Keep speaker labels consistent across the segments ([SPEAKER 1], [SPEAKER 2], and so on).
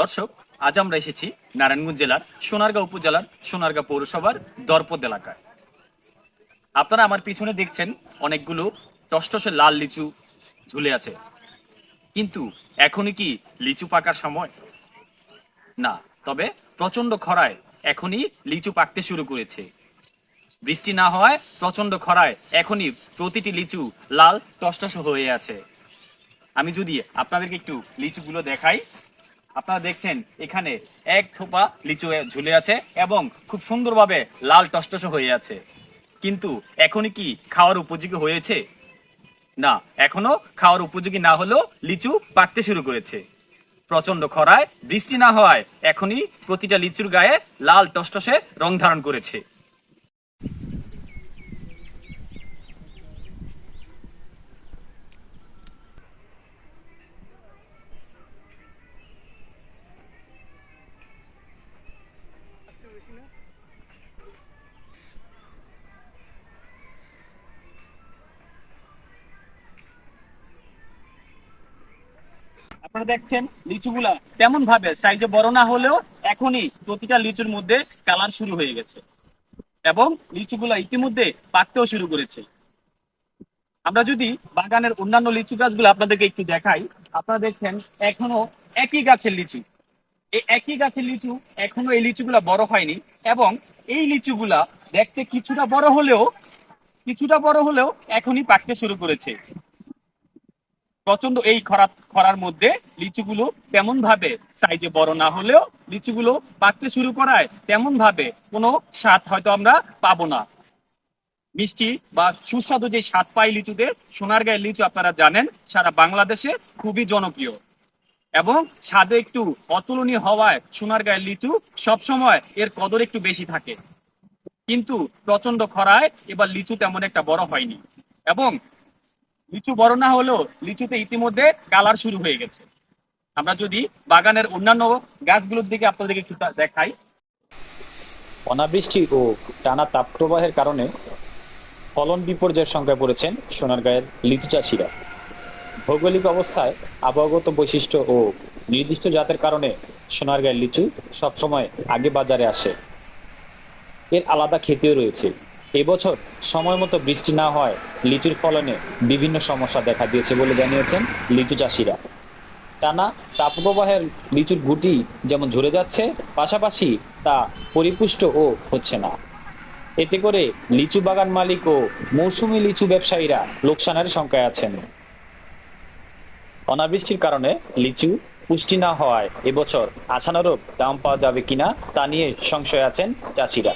[SPEAKER 1] দর্শক, আজ আমরা এসেছি নারায়ণগঞ্জ জেলার সোনারগাঁও উপজেলার সোনারগাঁও পৌরসভার দরপদ এলাকায়। আপনারা আমার পিছনে দেখছেন অনেকগুলো টসটসে লাল লিচু ঝুলে আছে। কিন্তু এখনই কি লিচু পাকার সময়? না, তবে প্রচণ্ড খরায় এখনই লিচু পাকতে শুরু করেছে। বৃষ্টি না হওয়ায় প্রচণ্ড খরায় এখনই প্রতিটি লিচু লাল টসটস হয়ে আছে। আমি যদি আপনাদেরকে একটু লিচুগুলো দেখাই আপনারা দেখছেন, এখানে এক থোপা লিচু ঝুলে আছে এবং খুব সুন্দরভাবে লাল টসটস হয়ে আছে। কিন্তু এখনই কি খাওয়ার উপযোগী হয়েছে? না এখনও খাওয়ার উপযোগী না হলেও লিচু পাকতে শুরু করেছে। প্রচণ্ড খরায়, বৃষ্টি না হওয়ায় এখনই প্রতিটা লিচুর গায়ে লাল টসটসে রং ধারণ করেছে। আপনারা দেখছেন লিচুগুলা তেমন ভাবে? সাইজে বড় না হলেও এখনই প্রতিটা লিচুর মধ্যে কালার শুরু হয়ে গেছে। এবং লিচুগুলা ইতিমধ্যে পাকতেও শুরু করেছে। আমরা যদি বাগানের অন্যান্য লিচু গাছগুলো আপনাদেরকে একটু দেখাই, আপনারা দেখছেন এখনও একই গাছের লিচু। একই গাছের লিচু, এখনও এই লিচুগুলা বড় হয়নি এবং এই লিচুগুলা দেখতে কিছুটা বড় হলেও, কিছুটা বড় হলেও এখনই পাকতে শুরু করেছে। প্রচণ্ড এই খরা, খরার মধ্যে লিচুগুলো তেমন ভাবে সাইজে বড় না হলেও লিচুগুলো পাকতে শুরু করায় তেমন ভাবে কোনো স্বাদ হয়তো আমরা পাবো না। মিষ্টি বা সুস্বাদু যে স্বাদ পাই লিচুতে সোনারগাঁয়ের লিচু আপনারা জানেন, সারা বাংলাদেশে খুবই জনপ্রিয়। এবং স্বাদে একটু অতুলনীয় হওয়ায় সোনার সোনারগাঁয়ের লিচু সবসময় এর কদর একটু বেশি থাকে। কিন্তু প্রচণ্ড খরায় এবার লিচু তেমন একটা বড় হয়নি এবং লিচু বড় না হলেও লিচুতে ইতিমধ্যে কালার শুরু হয়ে গেছে। আমরা যদি বাগানের অন্যান্য গাছগুলোর দিকে আপনাদেরকে একটু দেখাই।
[SPEAKER 2] অনাবৃষ্টি ও টানা তাপপ্রবাহের কারণে ফলন বিপর্যয়ের সংখ্যায় পড়েছেন সোনারগাঁয়ের লিচু চাষিরা। ভৌগোলিক অবস্থায় আবহাওয়াগত বৈশিষ্ট্য ও নির্দিষ্ট জাতের কারণে সোনারগাঁয়ের লিচু সবসময় আগে বাজারে আসে। এর আলাদা খেতেও রয়েছে। এবছর সময় মতো বৃষ্টি না হয় লিচুর ফলনে বিভিন্ন সমস্যা দেখা দিয়েছে বলে জানিয়েছেন লিচু চাষিরা। টানা তাপপ্রবাহের লিচুর গুটি যেমন ঝরে যাচ্ছে, পাশাপাশি তা পরিপুষ্ট ও হচ্ছে না। এতে করে লিচু বাগান মালিক ও মৌসুমি লিচু ব্যবসায়ীরা লোকসানের সংখ্যায় আছেন। অনাবৃষ্টির কারণে লিচু পুষ্টি না হওয়ায় এবছর আশানুরূপ দাম পাওয়া যাবে কিনা তা নিয়ে সংশয় আছেন চাষিরা।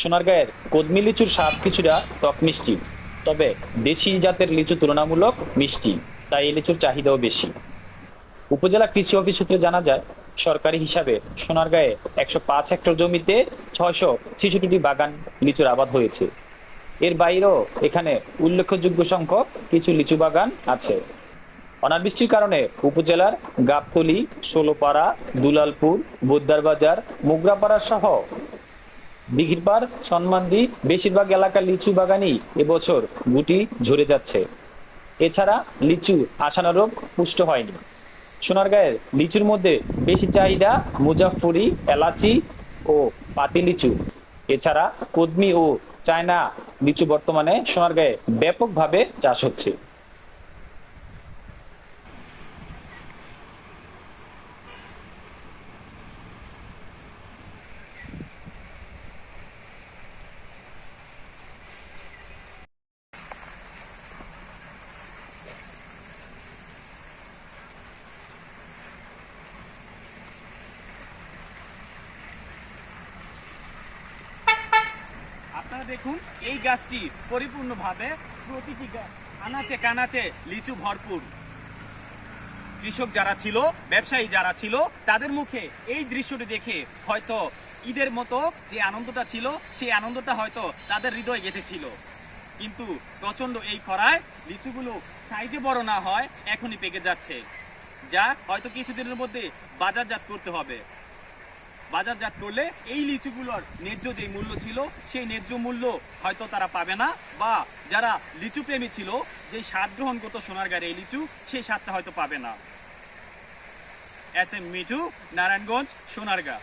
[SPEAKER 2] সোনারগাঁয়ের কদমি লিচুর স্বাদ কিছুটা টক মিষ্টি, তবে দেশি জাতের লিচু তুলনামূলক মিষ্টি, তাই এই লিচুর চাহিদাও বেশি। উপজেলা কৃষি অফিস সূত্রে জানা যায়, সরকারি হিসাবে সোনারগাঁয়ে একশো পাঁচ হেক্টর জমিতে ছয়শো ছেষট্টিটি বাগান লিচুর আবাদ হয়েছে। এর বাইরেও এখানে উল্লেখযোগ্য সংখ্যক কিছু লিচু বাগান আছে। অনাবৃষ্টির কারণে উপজেলার গাবতলি, ষোলোপাড়া, দুলালপুর বোদ্দারবাজার মোগরাপাড়া সহ দিঘিরপাড় সন্মানদি, বেশিরভাগ এলাকার লিচু বাগানই এবছর গুটি ঝরে যাচ্ছে। এছাড়া লিচু আশানুরূপ পুষ্ট হয়নি। সোনারগাঁয়ের লিচুর মধ্যে বেশি চাহিদা মুজাফরি এলাচি ও পাতি লিচু। এছাড়া কদমি ও চায়না লিচু বর্তমানে সোনারগাঁয়ে ব্যাপকভাবে চাষ হচ্ছে।
[SPEAKER 1] আপনারা দেখুন, এই গাছটি পরিপূর্ণভাবে প্রতিটি আনাচে কানাচে লিচু ভরপুর। কৃষক যারা ছিল, ব্যবসায়ী যারা ছিল, তাদের মুখে এই দৃশ্যটি দেখে হয়তো ঈদের মতো যে আনন্দটা ছিল, সেই আনন্দটা হয়তো তাদের হৃদয় গেঁথেছিল। কিন্তু প্রচণ্ড এই খরায় লিচুগুলো সাইজে বড় না হয়, এখনই পেকে যাচ্ছে। যা হয়তো কিছুদিনের মধ্যে বাজারজাত করতে হবে। বাজারজাত করলে এই লিচুগুলোর ন্যায্য যে মূল্য ছিল, সেই ন্যায্য মূল্য হয়তো তারা পাবে না, বা যারা লিচু প্রেমী ছিল যে স্বাদ গ্রহণ করতো সোনার গাড়ি এই লিচু, সেই স্বাদটা হয়তো পাবে না। S M Mithu, Narayanganj, Sonargaon.